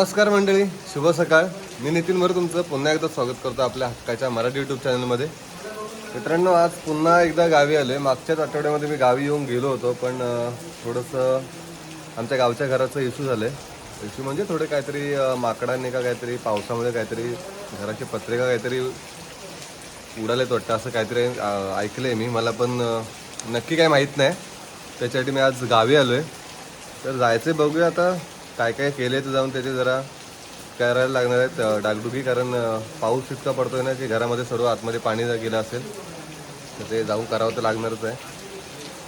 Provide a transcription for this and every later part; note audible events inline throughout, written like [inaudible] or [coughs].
नमस्कार मंडळी शुभ सकाळ. मी नितीन नितीनवर तुमचं पुन्हा एकदा स्वागत करतो आपल्या हक्काच्या मराठी यूट्यूब चॅनलमध्ये मित्रांनो आज पुन्हा एकदा गावी आलो आहे मागच्याच आठवड्यामध्ये मी गावी येऊन गेलो होतो पण थोडंसं आमच्या गावच्या घराचं इश्यू झालं आहे इश्यू म्हणजे थोडे काहीतरी माकडाने का काहीतरी पावसामध्ये काहीतरी घराची पत्रे का काहीतरी उडालेत वाटतं असं काहीतरी ऐकलं आहे मी. मला पण नक्की काही माहीत नाही. त्याच्यासाठी मी आज गावी आलो आहे तर जायचं बघूया आता. काय काय केले तर जाऊन त्याचे जरा? करायला लागणार आहेत डागडुगी कारण पाऊस इतका पडतोय ना की घरामध्ये सर्व आतमध्ये पाणी जर गेलं असेल तर ते जाऊन करावं तर लागणारच आहे.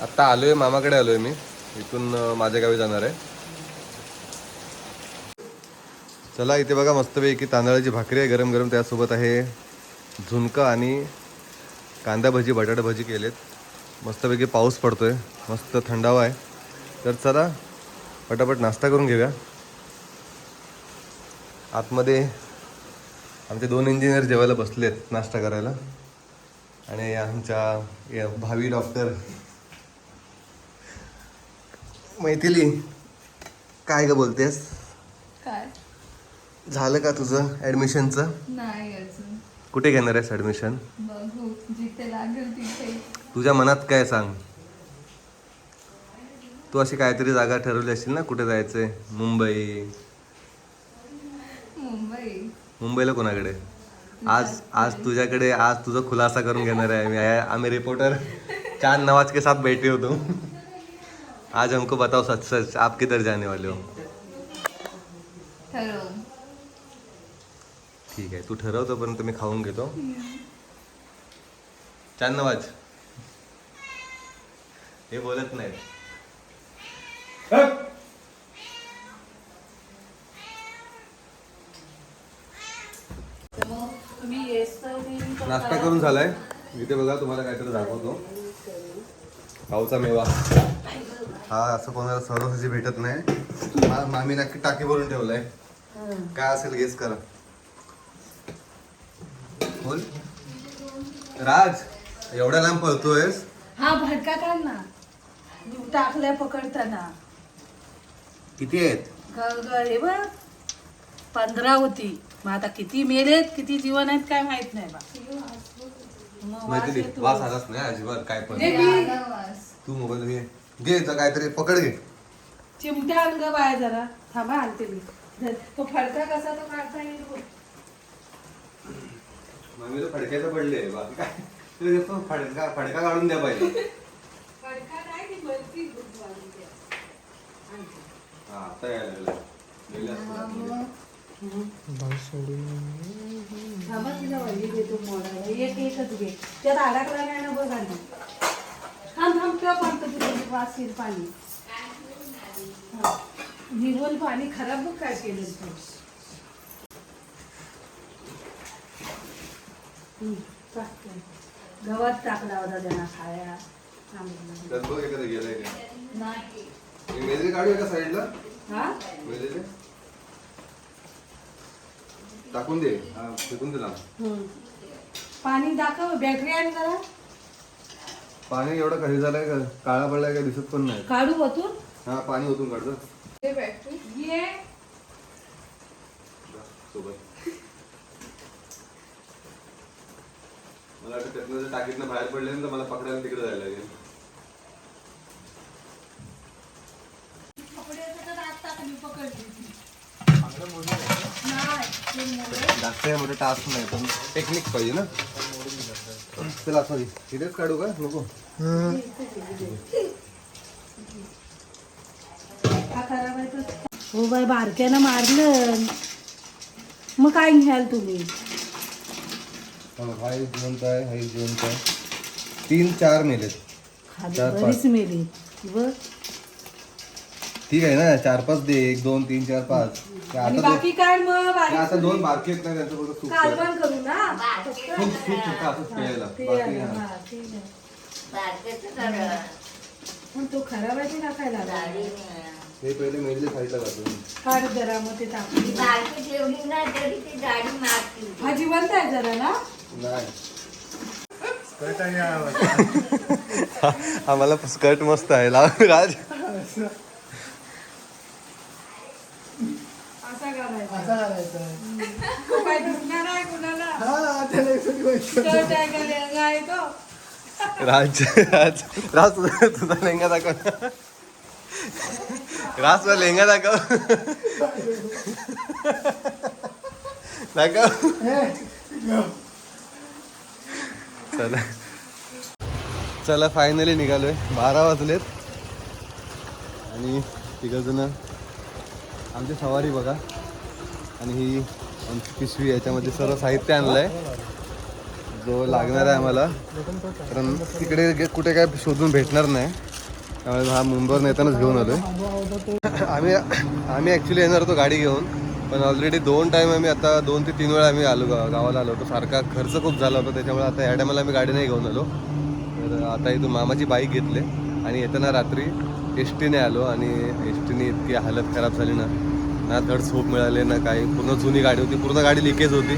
आत्ता आलो आहे मामाकडे आलो आहे मी. इथून माझ्या गावी जाणार आहे. चला इथे बघा मस्तपैकी तांदळाची भाकरी आहे गरम गरम त्यासोबत आहे झुणका आणि कांदा भजी बटाटा भजी केलेत. मस्तपैकी पाऊस पडतोय मस्त थंडावा आहे. तर चला पटापट नाश्ता करून घेऊया. आतमध्ये आमचे दोन इंजिनियर जेवायला बसलेत नाश्ता करायला. आणि आमच्या भावी डॉक्टर मैथिली काय ग बोलतेस? काय? झालं का तुझं ॲडमिशनचं नाही अजून. कुठे घेणार आहेस ॲडमिशन बघू जिथे लागेल तिथे. तुझ्या मनात काय सांग? तू अशी काहीतरी जागा ठरवली असेल ना कुठे जायचंय? मुंबई. मुंबई. मुंबईला कोणाकडे? आज आज तुझ्याकडे आज तुझा खुलासा करून घेणार आहे मी आय- आम्ही रिपोर्टर चांद नवाज के साथ बैठे होतो. आज हमको बताओ सच सच. आप किधर जाने वाले हो? ठीक आहे. तू ठरव तोपर्यंत मी खाऊन घेतो. चांद नवाज. हे बोलत नाहीत नाश्ता करून झालाय. इथे बघा तुम्हाला काहीतरी दाखवतो. खाऊचा मेवा. हा असं कोणाला सहजासहजी भेटत नाही. मा- मामी नक्की टाकी भरून ठेवलाय. काय असेल गेस करा. बोल. राज एवढ्या लांब पळतोयस? हा भडका काढ ना. टाकल्या पकडताना. किती आहेत? हे बघ. पंधरा होती. मग आता किती मेलेत किती जीवन आहेत काय माहीत नाही बा. मैथिली येतो. वास आलाच नाही अजिबात काय पण. तू मोबाईल घे घे इथं काहीतरी पकड घे चिमट्या आण ग बाय जरा थांबा आणते मी धर. तो फडका कसा तो काढता येईल बघ. मम्मीला फडक्याचं पडले बाकी काय फडका फडका काढून द्या पाहिजे फडका नाही ती. हा आता यायला लागलं. गेले. थांबा तुझ्या वहिनी देतो मोडायला एक एकच घे त्यात अडकला नाही ना बघ आणि थांब थांब किंवा पडतं तुझं वास येईल पाणी हा. निघून पाणी खराब बघ काय केलं तू हम्म, टाक ते. गवत टाकला होता त्यांना खाया थांब. त्यात बघ एखादं गेलंय का नाही मी मेजरी काढूया का साईडला हा मेजरी टाकून दे. हा फेकून दिला हम्म. पाणी दाखव बॅटरी आहे जरा पाणी एवढं काही झालंय का? काळा पडलाय का? दिसत पण नाही. काढू वतून. हा पाणी ओतून काढतो ते बॅटरी ये. सोबत. मला वाटतं त्यातनं जर टाकीतनं बाहेर पडले ना तर मला पकडायला तिकडे जायला लागेल. जास्त मोठं टास्क नाही पण टेक्निक पाहिजे ना. चला सॉरी इथेच काढू का? नको? हा बाय बारक्यानं मारलं. मग काय घ्याल तुम्ही? हा एक जिवंत आहे हा एक जिवंत आहे. तीन चार मेलेत खाली चार, पाच. बरीच मेली ठीक आहे ना? चार पाच दे. एक दोन तीन चार पाच. ते आणि आता दोन बाकी काय मग? ते बारीक आता दोन बारकी आहेत ना त्यांचं फक्त सूप कर. कालवण करू ना? सूप सूप फक्त असंच प्यायला. ते बाकी आहे, हा. हा, ते आहे. पण तो खराब आहे ते टाकायला लागला. हे पहिले मेले साईडला जातो काढ जरा मग ते टाकू बारकी ठेवली ना तरी ती गाडी मारती हा जिवंत आहे जरा ना? नाही. [laughs] आम्हाला स्कर्ट मस्त आहे. लाव राज असं हा त्याला राज राज राज तुझा तुझा लेंगा दाखव. राज तुझा लेंगा दाखव. दाखव. चला. चला फायनली निघालोय. बारा वाजलेत. आणि तिघजण आमची सवारी बघा. आणि ही आमची पिशवी याच्यामध्ये सर्व साहित्य आणलं आहे जो लागणार आहे आम्हाला. कारण तिकडे कुठे काय शोधून भेटणार नाही. त्यामुळे हा मुंबईवर नेतानाच घेऊन आलोय. [coughs] आम्ही आम्ही ॲक्च्युली येणार होतो गाडी घेऊन. पण ऑलरेडी दोन टाईम आम्ही आता दोन ते तीन वेळा आम्ही आलो गा- गावाला आलो होतो. सारखा खर्च खूप झाला होता. त्याच्यामुळे आता या टायमाला आम्ही गाडी नाही घेऊन आलो. तर आता इथून मामाची बाईक घेतली. आणि येताना रात्री एस टीने आलो. आणि एस टीने इतकी हालत खराब झाली ना. ना धड झोप मिळाले ना काही. पूर्ण जुनी गाडी होती. पूर्ण गाडी लिकेज होती.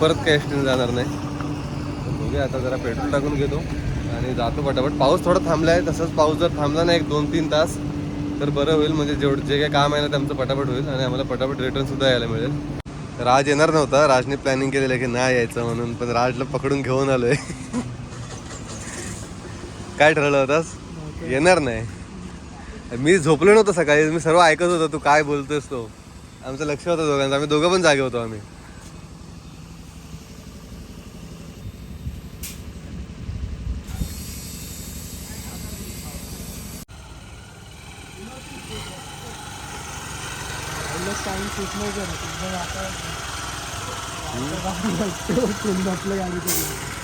परत काय एस टीने जाणार नाही. बघूया आता जरा पेट्रोल टाकून घेतो. आणि जातो पटापट. पाऊस थोडा थांबला आहे तसंच पाऊस जर थांबला ना एक दोन तीन तास तर बरं होईल. म्हणजे जेवढं जे काही काम आहे ना ते आमचं पटापट होईल. आणि आम्हाला पटापट रिटर्न सुद्धा यायला मिळेल. राज येणार नव्हता. राजने प्लॅनिंग केलेलं आहे की नाही यायचं म्हणून पण राजला पकडून घेऊन आलोय. [laughs] काय ठरवलं होतास? येणार नाही. मी झोपलो नव्हतो सकाळी. मी सर्व ऐकत होतो तू काय बोलतोस तो. आमचं लक्ष होतं दोघांचं. आम्ही दोघं पण जागे होतो आम्ही.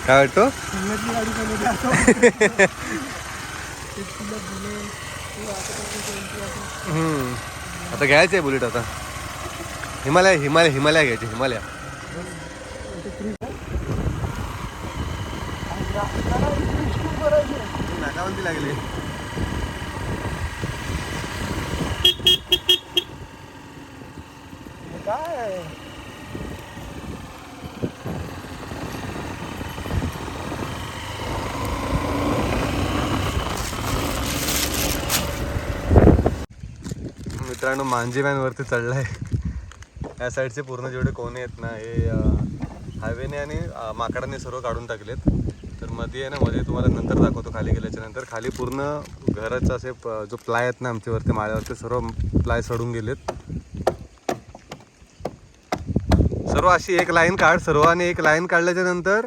काय वाटतो? [laughs] आता घ्यायचं आहे बुलेट आता. हिमालय हिमालय हिमालय घ्यायचे हिमालया. नाकावंती लागली. मित्रांनो मांजी वॅनवरती चढला आहे या साईडचे पूर्ण जेवढे कोणे आहेत ना हे हायवेने आणि माकडाने सर्व काढून टाकलेत. तर मध्ये आहे ना मध्ये तुम्हाला नंतर दाखवतो खाली गेल्याच्यानंतर. खाली पूर्ण घराचं असे प- जो प्लाय आहेत ना आमच्यावरती माळ्यावरती सर्व प्लाय सडून गेलेत. सर्व अशी एक लाईन काढ सर्वांनी एक लाईन काढल्याच्या नंतर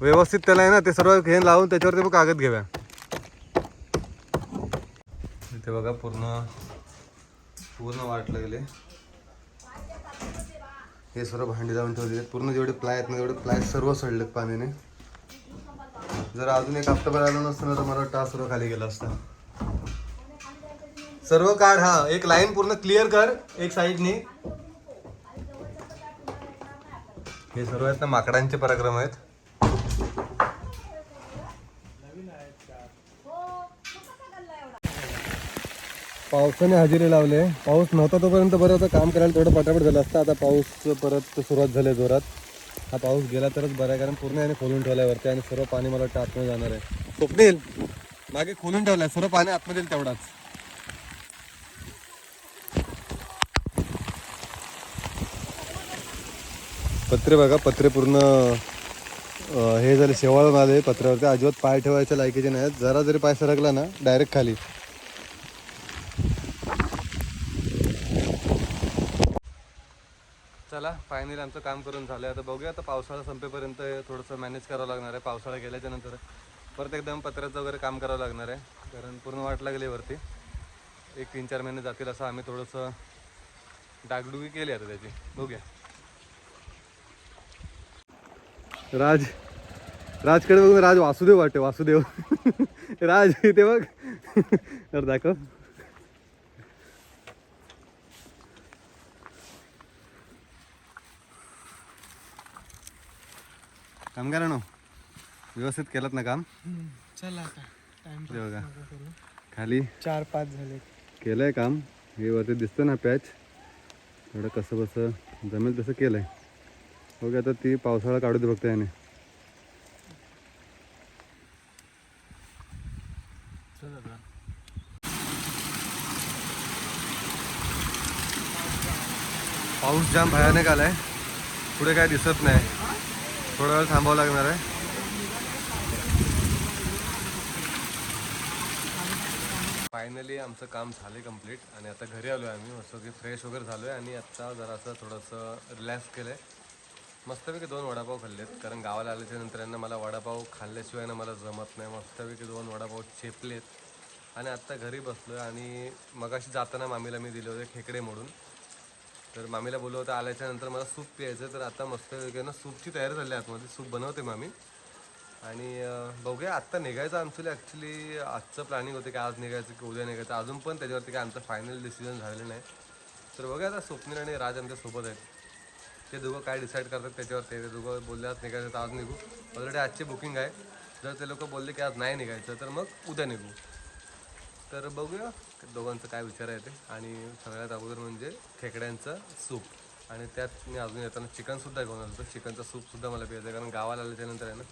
व्यवस्थित त्याला आहे ना ते सर्व घेऊन लावून त्याच्यावरती मग कागद घेऊया. इथे बघा पूर्ण पूर्ण वाट लागले. हे सर्व भांडी लावून ठेवलेले पूर्ण जेवढे प्लाय आहेत ना तेवढे प्लाय सर्व सडलेत पाण्याने. जर अजून एक हप्ताभर आलो नसतं ना तर मला वाटतं सर्व खाली गेला असता. सर्व काढ हा. एक लाईन पूर्ण क्लिअर कर एक साईडने हे सर्व आहेत ना माकडांचे पराक्रम आहेत. पावसाने हजेरी लावले पाऊस नव्हता तोपर्यंत बरं होतं. काम करायला थोडं पटापट झालं असतं. आता पाऊस परत सुरुवात झाली आहे जोरात. हा पाऊस गेला तरच बरा आहे कारण पूर्ण याने खोलून ठेवलाय वरती आणि सर्व पाणी मला वाटतं आतमध्ये जाणार आहे. स्वप्नील मागे खोलून ठेवलाय. सर्व पाणी आतमध्ये येईल तेवढाच. पत्रे बघा पत्रे पूर्ण हे झाले शेवाळून आले. पत्र्यावरती अजिबात पाय ठेवायच्या लायकीचे नाहीत. जरा जरी पाय सरकला ना डायरेक्ट खाली. चला फायनली आमचं काम करून झालं आता बघूया आता पावसाळा संपेपर्यंत थोडंसं मॅनेज करावं लागणार आहे. पावसाळा गेल्याच्यानंतर परत एकदम पत्र्याचं वगैरे काम करावं लागणार आहे. कारण पूर्ण वाट लागली वरती. एक तीन चार महिने जातील असं आम्ही थोडंसं डागडुगी केली आता त्याची. बघूया. राज राजकडे बघून राज वासुदेव वाटते वासुदेव. [laughs] राज इथे बघ. [laughs] तर दाखव. कामगार नो. व्यवस्थित केलं ना काम? चला आता. टाइम बघा. खाली. चार पाच झाले केलंय काम. हे वरती दिसतं ना पॅच थोडं कसं बसं जमेल तसं केलंय. बघा आता ती पावसाळा काढू दे फक्त याने. पाऊस जाम भयानक आलाय. पुढे काय दिसत नाही. थोडा वेळ थांबावं लागणार आहे. फायनली आमचं काम झालं कंप्लीट आणि आता घरी आलो आहे आम्ही. मस्त की फ्रेश वगैरे झालो आहे आणि आत्ता जरासं थोडंसं रिलॅक्स केलं आहे मस्तपैकी दोन वडापाव खाल्लेत. कारण गावाला आल्याच्यानंतर यांना मला वडापाव खाल्ल्याशिवाय ना मला जमत नाही. मस्तपैकी दोन वडापाव चेपलेत. आणि आत्ता घरी बसलो आणि मगाशी जाताना मामीला मी दिले होते खेकडे मोडून. तर मामीला बोललो होतं आल्याच्यानंतर मला सूप प्यायचं तर आता मस्त ना सूपची तयारी झाली आतमध्ये. सूप बनवते मामी. आणि बघूया आत्ता निघायचं आमचं ॲक्च्युली आजचं प्लॅनिंग होतं की आज निघायचं की उद्या निघायचं. अजून पण त्याच्यावरती काय आमचं फायनल डिसिजन झालेलं नाही. तर बघूया आता स्वप्नील आणि राज आमच्यासोबत आहेत. ते दोघं काय डिसाईड करतात त्याच्यावरती. ते दोघं बोलले आज निघायचं तर आज निघू. ऑलरेडी आजची बुकिंग आहे. जर ते लोक बोलले की आज नाही निघायचं तर मग उद्या निघू. तर बघूया दोघांचं काय विचार आहे ते. आणि सगळ्यात अगोदर म्हणजे खेकड्यांचं सूप. आणि त्यात मी अजून येताना चिकनसुद्धा घेऊन आलो होतो. चिकनचं सूपसुद्धा मला प्यायचं आहे. कारण गावाला आल्याच्यानंतर आहे ना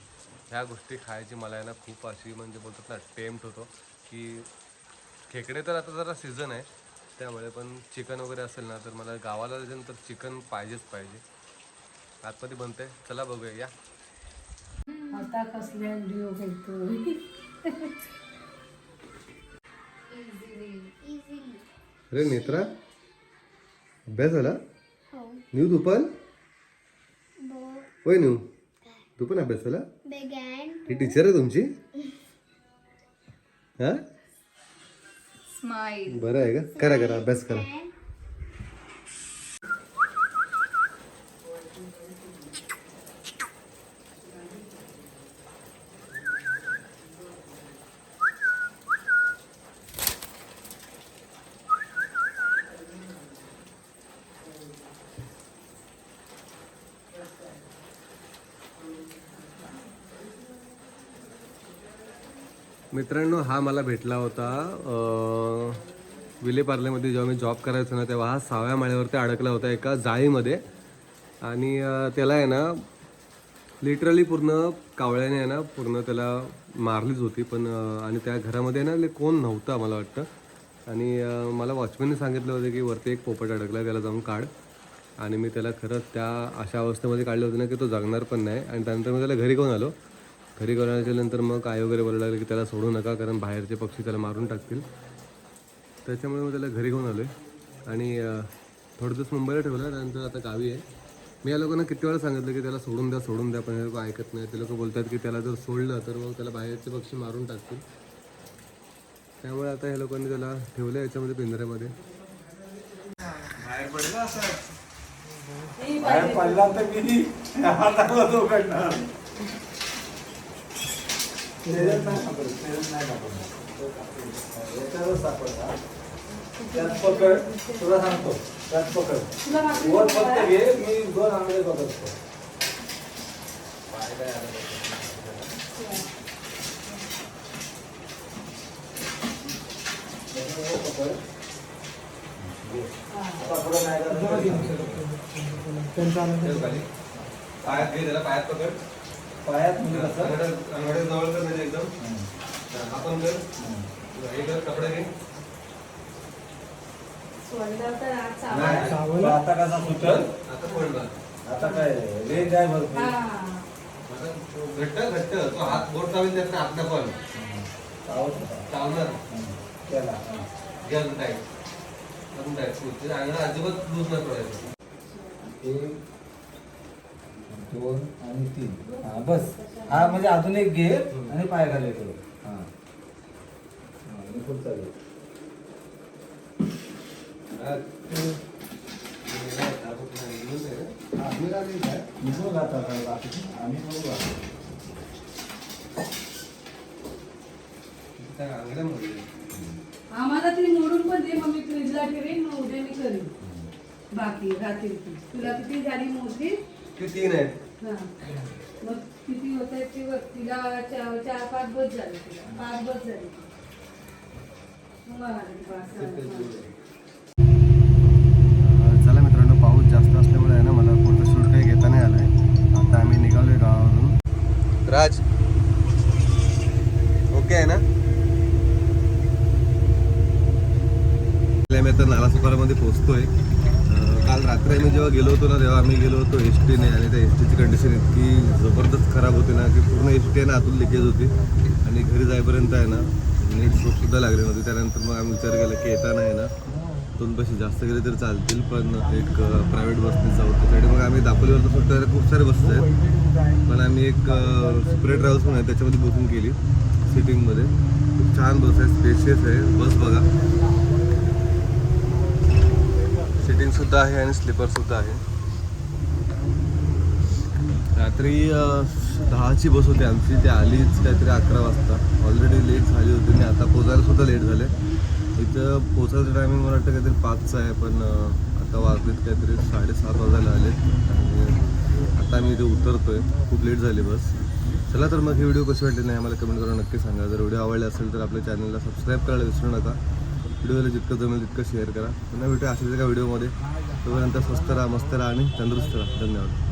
ह्या गोष्टी खायची मला आहे ना खूप अशी म्हणजे बोलतात ना टेम्प्ट होतो. की खेकडे तर आता जरा सीझन आहे. त्यामुळे पण चिकन वगैरे असेल ना तर मला गावाला आल्याच्यानंतर चिकन पाहिजेच पाहिजे. आतमध्ये बनते चला बघूया या. आता कसल्या [laughs] अरे नेत्रा अभ्यास झाला? न्यू तू पण होय न्यू? तू पण अभ्यास झाला? ही टीचर आहे तुमची? हा? स्माइल बरं आहे का? करा करा अभ्यास करा. मित्रांनो हा मला भेटला होता विलेपार्लेमध्ये जेव्हा मी जॉब करायचो ना तेव्हा हा सहाव्या माळ्यावरती अडकला होता एका जाळीमध्ये. आणि त्याला आहे ना लिटरली पूर्ण कावळ्याने आहे ना पूर्ण त्याला मारलीच होती. पण आणि त्या घरामध्ये ना ले- कोण नव्हतं मला वाटतं. आणि मला वॉचमॅनने सांगितलं होतं की वरती एक पोपट अडकला त्याला जाऊन काढ. आणि मी त्याला खरंच त्या अशा अवस्थेमध्ये काढलं होतं ना की तो जगणार पण नाही. आणि त्यानंतर मी त्याला घरी घेऊन आलो. घरी घेऊन आल्याच्यानंतर मग आई वगैरे बोलायला लागले की त्याला सोडू नका कारण बाहेरचे पक्षी त्याला मारून टाकतील. त्याच्यामुळे मग त्याला घरी घेऊन आलो आहे आणि थोडं दिवस मुंबईला ठेवलं त्यानंतर आता गावी आहे. मी या लोकांना किती वेळा सांगितलं की त्याला सोडून द्या सोडून द्या पण हे लोक ऐकत नाही ते लोक बोलतात की त्याला जर सोडलं तर मग त्याला बाहेरचे पक्षी मारून टाकतील. त्यामुळे आता ह्या लोकांनी त्याला ठेवलं याच्यामध्ये पिंजऱ्यामध्ये. बाहेर पडला तर [laughs] त्याच्यात नाही सापडत नाही सापडणार याच्यावरच सापडणार त्यात पकड तुला सांगतो त्यात पकड. वर फक्त घे मी दोन आंगळे पकडतो. पाय काय आलं पकड. पायात घे त्याला पायात पकड. पायात म्हणजे कसं? अंगठ्या जवळ कर म्हणजे एकदम. आपण कर. हे कर कपडे घे. आता कसा सुटल? आता मार. आता काय रेंज आहे भरपूर हा. तो घट्ट घट्ट तो हात बोट चावेल त्यात आतनं पण होता. चावणार. केला. घे अजून टाईट अजून अजिबात लूज नाही पडायचं. दोन आणि तीन. हा बस. हा म्हणजे अजून एक घे आणि पाय घाले तो हा. हा, पुढचा घे. हा? हा. आम्ही बघू आम्हाला ती मोडून पण दे मग मी फ्रीजला ठेवेन मग उद्या मी करेन. बाकी रात्री. तुला किती झाली मोठी ते तीन आहेत हा. मग किती होत आहे ती बघ तिला चार चार पाच बस झाले तिला. पाच बस झाली मग मला किती पाच सहा. चला मित्रांनो पाऊस जास्त असल्यामुळे आहे ना मला पुढचं शूट काही घेता नाही आलंय. आता आम्ही निघालोय गावावरून. राज. ओके आहे ना? मी आता नालासोपारामध्ये पोहोचतोय. अं, काल कारण रात्री आम्ही जेव्हा गेलो होतो ना तेव्हा आम्ही गेलो होतो एस टीने आणि त्या एस टीची कंडिशन इतकी जबरदस्त खराब होती ना की पूर्ण एस टी आहे ना आतून लिकेज होती. आणि घरी जाईपर्यंत आहे ना म्हणजे नीट सुद्धा लागली नव्हती. त्यानंतर मग आम्ही विचार केला की येताना आहे ना दोन पैसे जास्त गेले तरी चालतील पण एक प्रायव्हेट बसने जाऊ. त्यासाठी मग आम्ही दापोलीवर तर सुद्धा खूप सारे बस आहेत. पण आम्ही एक सुपरे ट्रॅव्हल्स म्हणून आहे त्याच्यामध्ये बुकिंग केली सिटिंगमध्ये खूप छान बस आहे स्पेशियस आहे. बस बघा. सिटिंग सुद्धा आहे आणि स्लीपर सुद्धा आहे. रात्री दहाची बस होती आमची ती आलीच काहीतरी अकरा वाजता. ऑलरेडी लेट झाली होती आणि आता पोचायला सुद्धा लेट झाले. इथं पोचायचं टायमिंग मला वाटतं काहीतरी पाचचं आहे पण आता वाजलेत काहीतरी साडेसात वाजायला आले. आणि आता मी इथे उतरतो आहे खूप लेट झाली बस. चला तर मग हे व्हिडिओ कसे वाटले नाही आम्हाला कमेंट करून नक्की सांगा. जर व्हिडिओ आवडला असेल तर आपल्या चॅनलला सबस्क्राईब करायला विसरू नका. व्हिडिओला जितकं जमेल तितकं शेअर करा पुन्हा भेटूया अशाच एका व्हिडिओमध्ये तोपर्यंत स्वस्त राहा मस्त राहा आणि तंदुरुस्त राहा धन्यवाद